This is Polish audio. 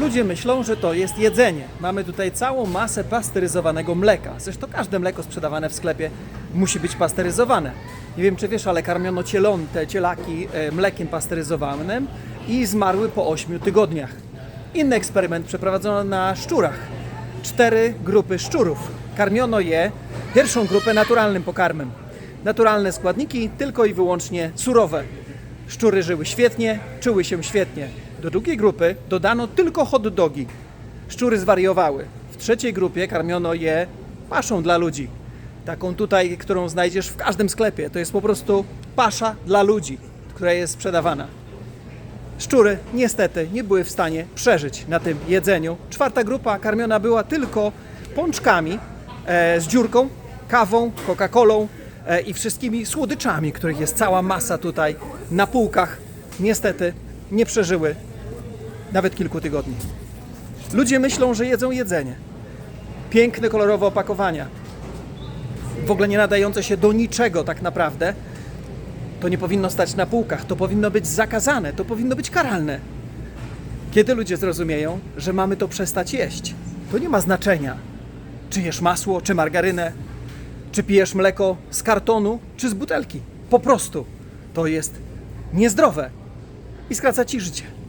Ludzie myślą, że to jest jedzenie. Mamy tutaj całą masę pasteryzowanego mleka. Zresztą każde mleko sprzedawane w sklepie musi być pasteryzowane. Nie wiem, czy wiesz, ale karmiono cielon, te cielaki e, mlekiem pasteryzowanym i zmarły po 8 tygodniach. Inny eksperyment przeprowadzono na szczurach. Cztery grupy szczurów. Karmiono je pierwszą grupę naturalnym pokarmem. Naturalne składniki, tylko i wyłącznie surowe. Szczury żyły świetnie, czuły się świetnie. Do drugiej grupy dodano tylko hot dogi. Szczury zwariowały. W trzeciej grupie karmiono je paszą dla ludzi. Taką tutaj, którą znajdziesz w każdym sklepie. To jest po prostu pasza dla ludzi, która jest sprzedawana. Szczury niestety nie były w stanie przeżyć na tym jedzeniu. Czwarta grupa karmiona była tylko pączkami e, z dziurką, kawą, Coca-Colą e, i wszystkimi słodyczami, których jest cała masa tutaj na półkach. Niestety nie przeżyły nawet kilku tygodni. Ludzie myślą, że jedzą jedzenie. Piękne, kolorowe opakowania. W ogóle nie nadające się do niczego tak naprawdę. To nie powinno stać na półkach, to powinno być zakazane, to powinno być karalne. Kiedy ludzie zrozumieją, że mamy to przestać jeść, to nie ma znaczenia, czy jesz masło, czy margarynę, czy pijesz mleko z kartonu, czy z butelki. Po prostu to jest niezdrowe i skraca ci życie.